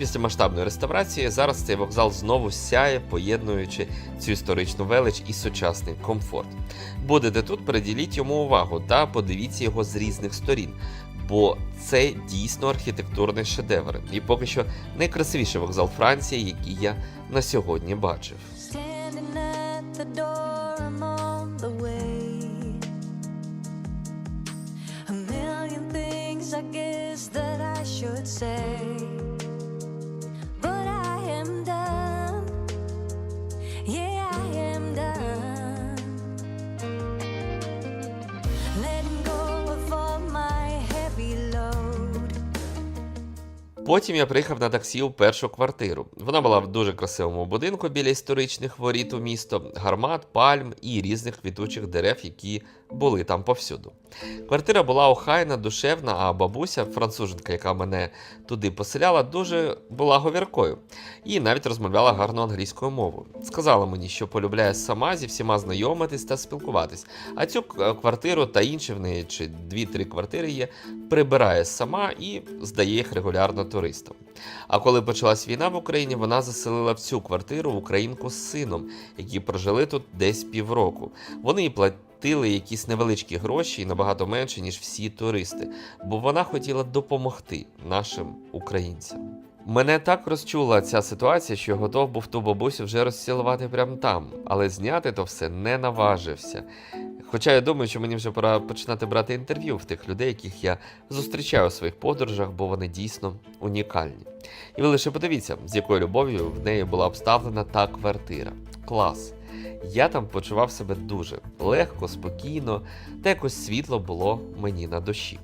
Після масштабної реставрації зараз цей вокзал знову сяє, поєднуючи цю історичну велич і сучасний комфорт. Будете тут, приділіть йому увагу та подивіться його з різних сторін. Бо це дійсно архітектурний шедевр, і поки що найкрасивіший вокзал Франції, який я на сьогодні бачив. Потім я приїхав на таксі у першу квартиру. Вона була в дуже красивому будинку біля історичних воріт у місто, гармат, пальм і різних квітучих дерев, які були там повсюду. Квартира була охайна, душевна, а бабуся, француженка, яка мене туди поселяла, дуже була говіркою і навіть розмовляла гарно англійською мовою. Сказала мені, що полюбляє сама зі всіма знайомитись та спілкуватись. А цю квартиру та інші в неї чи дві-три квартири є, прибирає сама і здає їх регулярно туристам. А коли почалась війна в Україні, вона заселила в цю квартиру українку з сином, які прожили тут десь півроку. Вони їй платили якісь невеличкі гроші і набагато менше, ніж всі туристи, бо вона хотіла допомогти нашим українцям. Мене так розчула ця ситуація, що готов був ту бабусю вже розцілувати прямо там, але зняти то все не наважився. Хоча я думаю, що мені вже пора починати брати інтерв'ю в тих людей, яких я зустрічаю у своїх подорожах, бо вони дійсно унікальні. І ви лише подивіться, з якою любов'ю в неї була обставлена та квартира. Клас! Я там почував себе дуже легко, спокійно, та якось світло було мені на душі.